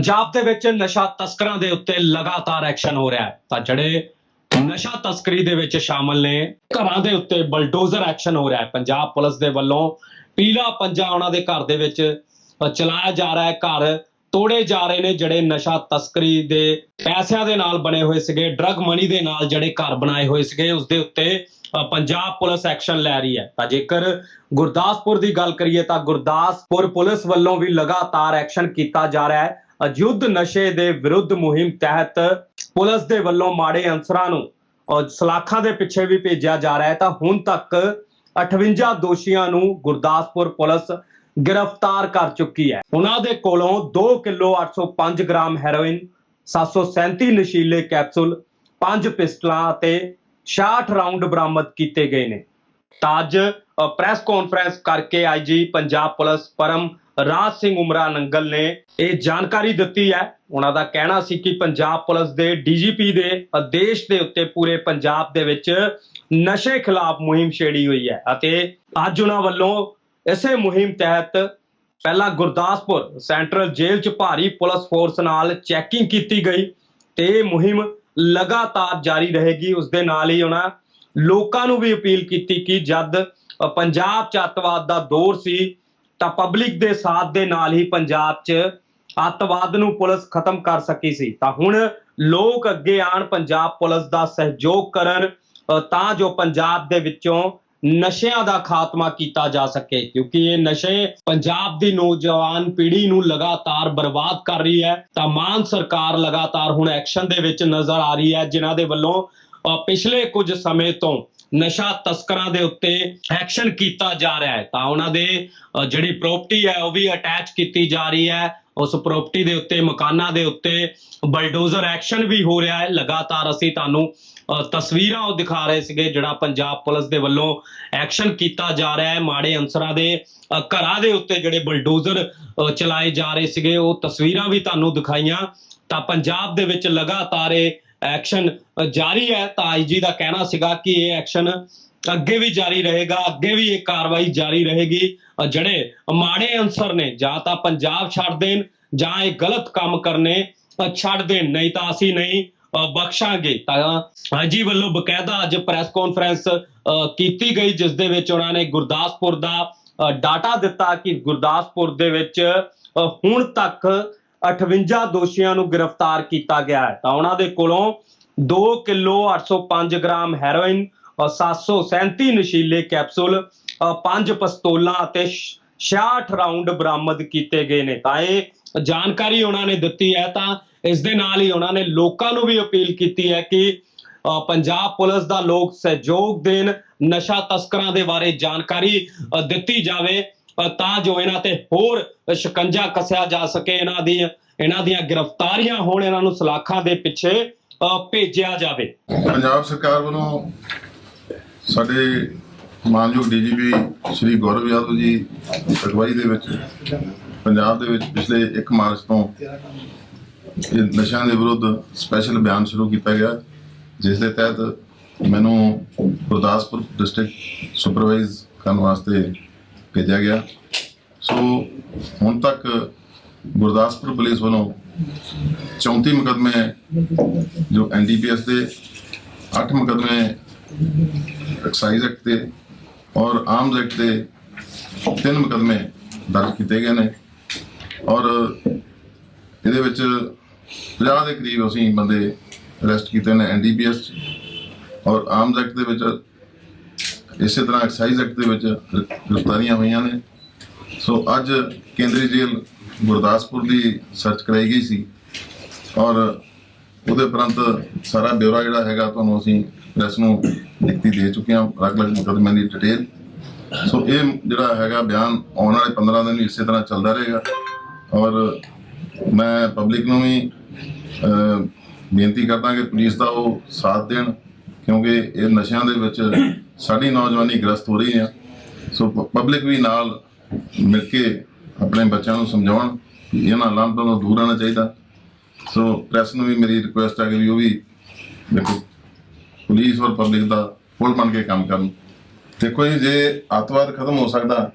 ਪੰਜਾਬ ਦੇ ਵਿੱਚ ਨਸ਼ਾ ਤਸਕਰਾਂ ਦੇ ਉੱਤੇ ਲਗਾਤਾਰ ਐਕਸ਼ਨ ਹੋ ਰਿਹਾ ਹੈ। ਤਾਂ ਜਿਹੜੇ ਨਸ਼ਾ ਤਸਕਰੀ ਦੇ ਵਿੱਚ ਸ਼ਾਮਲ ਨੇ, ਘਰਾਂ ਦੇ ਉੱਤੇ ਬਲਡੋਜ਼ਰ ਐਕਸ਼ਨ ਹੋ ਰਿਹਾ ਹੈ। ਪੰਜਾਬ ਪੁਲਿਸ ਦੇ ਵੱਲੋਂ ਪੀਲਾ ਪੰਜਾ ਉਹਨਾਂ ਦੇ ਘਰ ਦੇ ਵਿੱਚ ਚਲਾਇਆ ਜਾ ਰਿਹਾ ਹੈ। ਘਰ ਤੋੜੇ ਜਾ ਰਹੇ ਨੇ ਜਿਹੜੇ ਨਸ਼ਾ ਤਸਕਰੀ ਦੇ ਪੈਸਿਆਂ ਦੇ ਨਾਲ ਬਣੇ ਹੋਏ ਸੀਗੇ ਡਰਗ ਮਨੀ ਦੇ ਨਾਲ ਜਿਹੜੇ ਘਰ ਬਣਾਏ ਹੋਏ ਸੀਗੇ, ਉਸ ਦੇ ਉੱਤੇ ਪੰਜਾਬ ਪੁਲਿਸ ਐਕਸ਼ਨ ਲੈ ਰਹੀ ਹੈ। ਤਾਂ ਜੇਕਰ ਗੁਰਦਾਸਪੁਰ ਦੀ ਗੱਲ ਕਰੀਏ ਤਾਂ ਗੁਰਦਾਸਪੁਰ ਪੁਲਿਸ ਵੱਲੋਂ ਵੀ ਲਗਾਤਾਰ ਐਕਸ਼ਨ ਕੀਤਾ ਜਾ ਰਿਹਾ ਹੈ। ਯੁੱਧ ਨਸ਼ੇ ਦੇ ਵਿਰੁੱਧ ਮੁਹਿੰਮ ਤਹਿਤ ਪੁਲਿਸ ਦੇ ਵੱਲੋਂ ਮਾੜੇ ਅੰਸਰਾਂ ਨੂੰ ਸਲਾਖਾਂ ਦੇ ਪਿੱਛੇ ਵੀ ਭੇਜਿਆ ਜਾ ਰਿਹਾ ਹੈ, ਤਾਂ ਹੁਣ ਤੱਕ 58 ਦੋਸ਼ੀਆਂ ਨੂੰ ਗੁਰਦਾਸਪੁਰ ਪੁਲਿਸ ਗ੍ਰਿਫਤਾਰ ਕਰ ਚੁੱਕੀ ਹੈ। ਉਹਨਾਂ ਦੇ ਕੋਲੋਂ 2 ਕਿਲੋ 805 ਗ੍ਰਾਮ ਹੈਰੋਇਨ 737 ਨਸ਼ੀਲੇ ਕੈਪਸੂਲ 5 ਪਿਸਟਲਾਂ ਅਤੇ 66 ਰਾਉਂਡ ਬਰਾਮਦ ਕੀਤੇ ਗਏ ਨੇ। ਤਾਂ ਅੱਜ ਪ੍ਰੈਸ ਕਾਨਫਰੰਸ ਕਰਕੇ ਆਈਜੀ ਪੰਜਾਬ ਪੁਲਿਸ ਪਰਮ ਰਾਜ ਸਿੰਘ ਉਮਰਾ ਨੰਗਲ ਨੇ ਇਹ ਜਾਣਕਾਰੀ ਦਿੱਤੀ ਹੈ। ਉਹਨਾਂ ਦਾ ਕਹਿਣਾ ਸੀ ਕਿ ਪੰਜਾਬ ਪੁਲਿਸ ਦੇ ਡੀਜੀਪੀ ਦੇ ਆਦੇਸ਼ ਦੇ ਉੱਤੇ ਪੂਰੇ ਪੰਜਾਬ ਦੇ ਵਿੱਚ ਨਸ਼ੇ ਖਿਲਾਫ ਮੁਹਿੰਮ ਛੇੜੀ ਹੋਈ ਹੈ ਅਤੇ ਅੱਜ ਉਹਨਾਂ ਵੱਲੋਂ ਇਸੇ ਮੁਹਿੰਮ ਤਹਿਤ ਪਹਿਲਾਂ ਗੁਰਦਾਸਪੁਰ ਸੈਂਟਰਲ ਜੇਲ੍ਹ 'ਚ ਭਾਰੀ ਪੁਲਿਸ ਫੋਰਸ ਨਾਲ ਚੈਕਿੰਗ ਕੀਤੀ ਗਈ ਤੇ ਇਹ ਮੁਹਿੰਮ ਲਗਾਤਾਰ ਜਾਰੀ ਰਹੇਗੀ। ਉਸ ਦੇ ਨਾਲ ਹੀ ਉਹਨਾਂ ਲੋਕਾਂ ਨੂੰ ਵੀ ਅਪੀਲ ਕੀਤੀ ਕਿ ਜਦ ਪੰਜਾਬ 'ਚ ਅੱਤਵਾਦ ਦਾ ਦੌਰ ਸੀ ਤਾਂ ਪਬਲਿਕ ਦੇ ਸਾਥ ਦੇ ਨਾਲ ਹੀ ਪੰਜਾਬ 'ਚ ਅੱਤਵਾਦ ਨੂੰ ਪੁਲਿਸ ਖਤਮ ਕਰ ਸਕੀ ਸੀ। ਤਾਂ ਹੁਣ ਲੋਕ ਅੱਗੇ ਆਣ ਪੰਜਾਬ ਪੁਲਿਸ ਦਾ ਸਹਿਯੋਗ ਕਰਨ ਤਾਂ ਜੋ ਪੰਜਾਬ ਦੇ ਵਿੱਚੋਂ ਨਸ਼ਿਆਂ ਦਾ ਖਾਤਮਾ ਕੀਤਾ ਜਾ ਸਕੇ। ਕਿਉਂਕਿ ਇਹ ਨਸ਼ੇ ਪੰਜਾਬ ਦੀ ਨੌਜਵਾਨ ਪੀੜ੍ਹੀ ਨੂੰ ਲਗਾਤਾਰ ਬਰਬਾਦ ਕਰ ਰਹੀ ਹੈ। ਤਾਂ ਮਾਨ ਸਰਕਾਰ ਲਗਾਤਾਰ ਹੁਣ ਐਕਸ਼ਨ ਦੇ ਵਿੱਚ ਨਜ਼ਰ ਆ ਰਹੀ ਹੈ ਜਿਨ੍ਹਾਂ ਦੇ ਵੱਲੋਂ ਅ, ਪਿਛਲੇ ਕੁਝ ਸਮੇਂ ਤੋਂ ਨਸ਼ਾ ਤਸਕਰਾਂ ਦੇ ਉੱਤੇ ਐਕਸ਼ਨ ਕੀਤਾ ਜਾ ਰਿਹਾ ਹੈ। ਤਾਂ ਉਹਨਾਂ ਦੇ ਜਿਹੜੀ ਪ੍ਰਾਪਰਟੀ ਹੈ, ਉਹ ਵੀ ਅਟੈਚ ਕੀਤੀ ਜਾ ਰਹੀ ਹੈ। ਉਸ ਪ੍ਰਾਪਰਟੀ ਦੇ ਉੱਤੇ, ਮਕਾਨਾਂ ਦੇ ਉੱਤੇ ਬਲਡੋਜ਼ਰ ਐਕਸ਼ਨ ਵੀ ਹੋ ਰਿਹਾ ਹੈ। ਲਗਾਤਾਰ ਅਸੀਂ ਤੁਹਾਨੂੰ ਤਸਵੀਰਾਂ ਉਹ ਦਿਖਾ ਰਹੇ ਸੀਗੇ, ਜਿਹੜਾ ਪੰਜਾਬ ਪੁਲਿਸ ਦੇ ਵੱਲੋਂ ਐਕਸ਼ਨ ਕੀਤਾ ਜਾ ਰਿਹਾ ਹੈ। ਮਾੜੇ ਅੰਸਰਾਂ ਦੇ ਘਰਾਂ ਦੇ ਉੱਤੇ ਜਿਹੜੇ ਬਲਡੋਜ਼ਰ ਚਲਾਏ ਜਾ ਰਹੇ ਸੀਗੇ, ਉਹ ਤਸਵੀਰਾਂ ਵੀ ਤੁਹਾਨੂੰ ਦਿਖਾਈਆਂ। ਤਾਂ ਪੰਜਾਬ ਦੇ ਵਿੱਚ ਲਗਾਤਾਰ ਇਹ ਐਕਸ਼ਨ ਜਾਰੀ ਹੈ। ਤਾਂ ਆਈਜੀ ਦਾ ਕਹਿਣਾ ਸੀਗਾ ਕਿ ਇਹ ਐਕਸ਼ਨ ਅੱਗੇ ਵੀ ਜਾਰੀ ਰਹੇਗਾ ਅੱਗੇ ਵੀ ਇਹ ਕਾਰਵਾਈ ਜਾਰੀ ਰਹੇਗੀ। ਜਿਹੜੇ ਮਾੜੇ ਅਨਸਰ ਨੇ ਜਾਂ ਤਾਂ ਪੰਜਾਬ ਛੱਡ ਦੇਣ ਜਾਂ ਇਹ ਗਲਤ ਕੰਮ ਕਰਨੇ ਛੱਡ ਦੇਣ। ਨਹੀਂ ਤਾਂ ਅਸੀਂ ਨਹੀਂ ਬਖਸ਼ਾਂਗੇ। ਤਾਂ ਆਈਜੀ ਵੱਲੋਂ ਬਕਾਇਦਾ ਅੱਜ ਪ੍ਰੈਸ ਕਾਨਫਰੰਸ ਅ, ਕੀਤੀ ਗਈ ਜਿਸ ਦੇ ਵਿੱਚ ਉਹਨਾਂ ਨੇ ਗੁਰਦਾਸਪੁਰ ਦਾ ਡਾਟਾ ਦਿੱਤਾ ਕਿ ਗੁਰਦਾਸਪੁਰ ਦੇ ਵਿੱਚ ਹੁਣ ਤੱਕ 58 ਦੋਸ਼ੀਆਂ ਨੂੰ ਗ੍ਰਿਫਤਾਰ ਕੀਤਾ ਗਿਆ ਹੈ। ਤਾਂ ਉਹਨਾਂ ਦੇ ਕੋਲੋਂ 2 ਕਿਲੋ 805 ਗ੍ਰਾਮ ਹੈਰੋਇਨ ਔਰ 737 ਨਸ਼ੀਲੇ ਕੈਪਸੂਲ ਪੰਜ ਪਿਸਤੌਲਾਂ ਅਤੇ 66 ਰਾਉਂਡ ਬਰਾਮਦ ਕੀਤੇ ਗਏ ਨੇ। ਤਾਂ ਇਹ ਜਾਣਕਾਰੀ ਉਹਨਾਂ ਨੇ ਦਿੱਤੀ ਹੈ। ਤਾਂ ਇਸ ਦੇ ਨਾਲ ਹੀ ਉਹਨਾਂ ਨੇ ਲੋਕਾਂ ਨੂੰ ਵੀ ਅਪੀਲ ਕੀਤੀ ਹੈ ਕਿ ਅ, ਪੰਜਾਬ ਪੁਲਿਸ ਦਾ ਲੋਕ ਸਹਿਯੋਗ ਦੇਣ ਨਸ਼ਾ ਤਸਕਰਾਂ ਦੇ ਬਾਰੇ ਜਾਣਕਾਰੀ ਦਿੱਤੀ ਜਾਵੇ। ਤਾਂ ਜੋ ਇਹਨਾਂ ਤੇ ਹੋਰ ਸ਼ਿਕੰਜਾ ਕੱਸਿਆ ਜਾ ਸਕੇ, ਇਹਨਾਂ ਦੀ, ਇਹਨਾਂ ਦੀਆਂ ਗ੍ਰਿਫਤਾਰੀਆਂ ਹੋਣ, ਇਹਨਾਂ ਨੂੰ ਸਲਾਖਾਂ ਦੇ ਪਿੱਛੇ ਭੇਜਿਆ ਜਾਵੇ। ਪੰਜਾਬ ਸਰਕਾਰ ਵੱਲੋਂ ਸਾਡੇ ਮਾਨਯੋਗ ਡੀਜੀਪੀ ਸ਼੍ਰੀ ਗੌਰਵ ਯਾਦਵ ਜੀ ਅਗਵਾਈ ਦੇ ਵਿੱਚ, ਪੰਜਾਬ ਦੇ ਵਿੱਚ ਪਿਛਲੇ 1 ਮਾਰਚ ਤੋਂ ਇਹ ਨਸ਼ਿਆਂ ਦੇ ਵਿਰੁੱਧ ਸਪੈਸ਼ਲ ਅਭਿਆਨ ਸ਼ੁਰੂ ਕੀਤਾ ਗਿਆ, ਜਿਸ ਦੇ ਤਹਿਤ ਮੈਨੂੰ ਗੁਰਦਾਸਪੁਰ ਡਿਸਟ੍ਰਿਕਟ ਸੁਪਰਵਾਈਜ਼ ਕਰਨ ਵਾਸਤੇ ਭੇਜਿਆ ਗਿਆ। ਸੋ ਹੁਣ ਤੱਕ ਗੁਰਦਾਸਪੁਰ ਪੁਲਿਸ ਵੱਲੋਂ 34 ਮੁਕਦਮੇ, ਜੋ ਐਨਡੀਪੀਐਸ ਦੇ 8 ਮੁਕਦਮੇ ਐਕਸਾਈਜ਼ ਐਕਟ ਦੇ ਔਰ ਆਰਮਜ਼ ਐਕਟ ਦੇ ਤਿੰਨ ਮੁਕਦਮੇ ਦਰਜ ਕੀਤੇ ਗਏ ਨੇ। ਔਰ ਇਹਦੇ ਵਿੱਚ 50 ਦੇ ਕਰੀਬ ਅਸੀਂ ਬੰਦੇ ਅਰੈਸਟ ਕੀਤੇ ਨੇ ਐਨਡੀਪੀਐਸ ਔਰ ਆਰਮਜ਼ ਐਕਟ ਦੇ ਵਿੱਚ ਇਸੇ ਤਰ੍ਹਾਂ ਐਕਸਾਈਜ਼ ਐਕਟ ਦੇ ਵਿੱਚ ਗ੍ਰਿਫਤਾਰੀਆਂ ਹੋਈਆਂ ਨੇ। ਸੋ ਅੱਜ ਕੇਂਦਰੀ ਜੇਲ੍ਹ ਗੁਰਦਾਸਪੁਰ ਦੀ ਸਰਚ ਕਰਾਈ ਗਈ ਸੀ ਔਰ ਉਹਦੇ ਉਪਰੰਤ ਸਾਰਾ ਬਿਊਰਾ ਜਿਹੜਾ ਹੈਗਾ ਤੁਹਾਨੂੰ ਅਸੀਂ ਪ੍ਰੈਸ ਨੂੰ ਲਿਖਤੀ ਦੇ ਚੁੱਕੇ ਹਾਂ, ਅਲੱਗ-ਅਲੱਗ ਮੁਕੱਦਮਿਆਂ ਦੀ ਡਿਟੇਲ। ਸੋ ਇਹ ਜਿਹੜਾ ਹੈਗਾ ਬਿਆਨ ਆਉਣ ਵਾਲੇ 15 ਦਿਨ ਇਸੇ ਤਰ੍ਹਾਂ ਚੱਲਦਾ ਰਹੇਗਾ ਔਰ ਮੈਂ ਪਬਲਿਕ ਨੂੰ ਵੀ ਬੇਨਤੀ ਕਰਦਾ ਕਿ ਪੁਲਿਸ ਦਾ ਉਹ ਸਾਥ ਦੇਣ। ਕਿਉਂਕਿ ਇਹ ਨਸ਼ਿਆਂ ਦੇ ਵਿੱਚ ਸਾਡੀ ਨੌਜਵਾਨੀ ਗ੍ਰਸਤ ਹੋ ਰਹੀ ਹੈ ਸੋ ਪਬਲਿਕ ਵੀ ਨਾਲ ਮਿਲ ਕੇ ਆਪਣੇ ਬੱਚਿਆਂ ਨੂੰ ਸਮਝਾਉਣ ਕਿ ਇਹਨਾਂ ਲਾਂਭਾਂ ਤੋਂ ਦੂਰ ਰਹਿਣਾ ਚਾਹੀਦਾ। ਸੋ ਪ੍ਰੈਸ ਨੂੰ ਵੀ ਮੇਰੀ ਰਿਕੁਐਸਟ ਹੈ ਕਿ ਉਹ ਵੀ ਦੇਖੋ ਪੁਲਿਸ ਔਰ ਪਬਲਿਕ ਦਾ ਪੁਲ ਬਣ ਕੇ ਕੰਮ ਕਰਨ। ਦੇਖੋ ਜੀ ਜੇ ਅੱਤਵਾਦ ਖਤਮ ਹੋ ਸਕਦਾ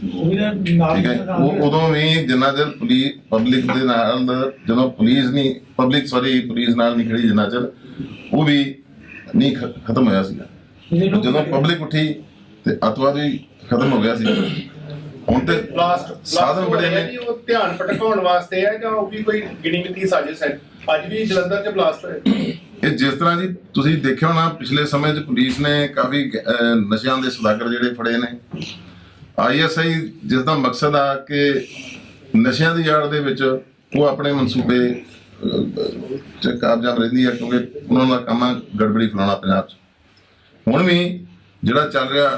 ਠੀਕ ਹੈ ਉਹ ਉਦੋਂ ਵੀ ਜਿੰਨਾ ਚਿਰ ਪੁਲਿਸ ਪਬਲਿਕ ਦੇ ਨਾਲ ਜਦੋਂ ਪੁਲਿਸ ਨਹੀਂ ਪਬਲਿਕ ਸੌਰੀ ਪੁਲਿਸ ਨਾਲ ਨਹੀਂ ਖੜੀ ਜਿੰਨਾ ਚਿਰ ਉਹ ਵੀ ਨਹੀਂ ਖ- ਖਤਮ ਹੋਇਆ ਸੀਗਾ। ਜਦੋਂ ਪਬਲਿਕ ਉੱਠੀ ਤੇ ਅਤਵਾਦ ਖਤਮ ਹੋ ਗਿਆ ਸੀ ਹੁਣ ਤੇ ਬਲਾਸਟ ਸਾਧਨ ਬੜੇ ਨੇ। ਉਹ ਧਿਆਨ ਭਟਕਾਉਣ ਵਾਸਤੇ ਹੈ ਜਾਂ ਉਹ ਵੀ ਕੋਈ ਗਿਣੀ ਮਿਤੀ ਸਾਜ਼ਿਸ਼ ਹੈ? ਅੱਜ ਵੀ ਜਲੰਧਰ 'ਚ ਬਲਾਸਟ ਹੋਇਆ ਇਹ ਜਿਸ ਤਰ੍ਹਾਂ ਜੀ ਤੁਸੀਂ ਦੇਖਿਆ ਹੋਣਾ ਪਿਛਲੇ ਸਮੇਂ 'ਚ ਪੁਲਿਸ ਨੇ ਕਾਫੀ ਅਹ, ਨਸ਼ਿਆਂ ਦੇ ਸਦਾਗਰ ਜਿਹੜੇ ਫੜੇ ਨੇ। ਆਈਐਸਆਈ ਜਿਸ ਦਾ ਮਕਸਦ ਆ ਕਿ ਨਸ਼ਿਆਂ ਦੀ ਆੜ ਦੇ ਵਿੱਚ ਉਹ ਆਪਣੇ ਮਨਸੂਬੇ 'ਚ ਕਾਮਯਾਬ ਰਹਿੰਦੀ ਹੈ ਕਿਉਂਕਿ ਉਹਨਾਂ ਦਾ ਕੰਮ ਆ ਗੜਬੜੀ ਫਲਾਉਣਾ ਪੰਜਾਬ 'ਚ। ਹੁਣ ਵੀ ਜਿਹੜਾ ਚੱਲ ਰਿਹਾ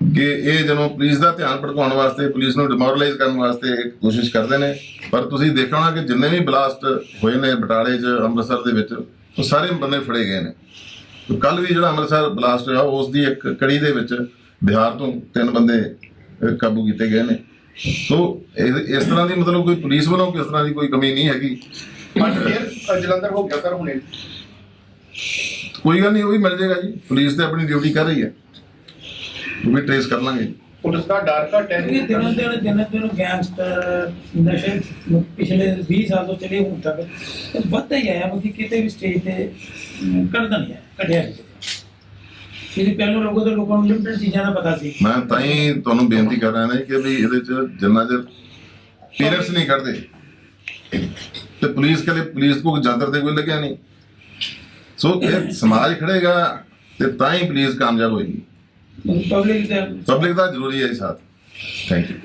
ਕਿ ਇਹ ਜਦੋਂ ਪੁਲਿਸ ਦਾ ਧਿਆਨ ਭਟਕਾਉਣ ਵਾਸਤੇ, ਪੁਲਿਸ ਨੂੰ ਡਿਮੋਰਲਾਈਜ਼ ਕਰਨ ਵਾਸਤੇ ਇੱਕ ਕੋਸ਼ਿਸ਼ ਕਰਦੇ ਨੇ, ਪਰ ਤੁਸੀਂ ਦੇਖਿਆ ਹੋਣਾ ਕਿ ਜਿੰਨੇ ਵੀ ਬਲਾਸਟ ਹੋਏ ਨੇ ਬਟਾਲੇ 'ਚ, ਅੰਮ੍ਰਿਤਸਰ ਦੇ ਵਿੱਚ, ਉਹ ਸਾਰੇ ਬੰਦੇ ਫੜੇ ਗਏ ਨੇ। ਕੱਲ ਵੀ ਜਿਹੜਾ ਅੰਮ੍ਰਿਤਸਰ ਬਲਾਸਟ ਹੋਇਆ, ਉਸ ਦੀ ਇੱਕ ਕੜੀ ਦੇ ਵਿੱਚ ਬਿਹਾਰ ਤੋਂ ਤਿੰਨ ਬੰਦੇ ਕਾਬੂ ਕੀਤੇ ਗਏ ਨੇ। ਸੋ ਇਸ ਤਰ੍ਹਾਂ ਦੀ ਮਤਲਬ ਕੋਈ ਪੁਲਿਸ ਵੱਲੋਂ ਕਿਸ ਤਰ੍ਹਾਂ ਦੀ ਕੋਈ ਕਮੀ ਨਹੀਂ ਹੈਗੀ। ਅੱਜ ਫਿਰ ਜਲੰਧਰ ਹੋ ਗਿਆ ਸਰ ਹੁਣੇ। ਕੋਈ ਗੱਲ ਨਹੀਂ ਉਹ ਵੀ ਮਿਲ ਜਾਏਗਾ ਜੀ। ਪੁਲਿਸ ਤੇ ਆਪਣੀ ਡਿਊਟੀ ਕਰ ਰਹੀ ਹੈ। ਉਹ ਵੀ ਟ੍ਰੇਸ ਕਰ ਲਾਂਗੇ। ਪੁਲਿਸ ਦਾ ਡਰ ਘਟ ਹੈ। ਇਹ ਦਿਨੋਂ ਦਿਨ ਦਿਨੋਂ ਦਿਨ ਗੈਂਗਸਟਰ ਨਸ਼ੇ ਪਿਛਲੇ 20 ਸਾਲ ਤੋਂ ਚਲੇ ਹੁਣ ਤੱਕ ਤੇ ਵੱਧਦਾ ਹੀ ਆਇਆ ਬਾਕੀ ਕਿਤੇ ਵੀ ਸਟੇਜ ਤੇ ਅਮ, ਘਟਦਾ ਨਹੀਂ ਹੈ ਘਟਿਆ ਨਹੀਂ ਜਿਹੜੀ ਪਹਿਲਾਂ ਲੋਕਾਂ ਤੋਂ ਲੋਕਾਂ ਨੂੰ ਲਿਮਟਡ ਚੀਜ਼ਾਂ ਦਾ ਪਤਾ ਸੀ। ਮੈਂ ਤਾਂ ਹੀ ਤੁਹਾਨੂੰ ਬੇਨਤੀ ਕਰ ਰਿਹਾ ਨੇ ਕਿ ਵੀ ਇਹਦੇ ਚ ਜਿੰਨਾ ਚਿਰ ਪੇਰੈਂਟਸ ਨਹੀਂ ਕਰਦੇ ਤੇ ਪੁਲਿਸ ਕਲੇ ਪੁਲਿਸ ਕੋ ਜਾਂਦਰ ਤੇ ਕੋਈ ਲੱਗਿਆ ਨਹੀਂ। ਸੋ ਇਹ ਸਮਾਜ ਖੜੇਗਾ ਤੇ ਤਾਂ ਹੀ ਪੁਲਿਸ ਕਾਮਯਾਬ ਹੋਏਗੀ। ਪਬਲਿਕ ਦਾ ਪਬਲਿਕ ਦਾ ਜ਼ਰੂਰੀ ਹੈ ਸਾਥ। Thank you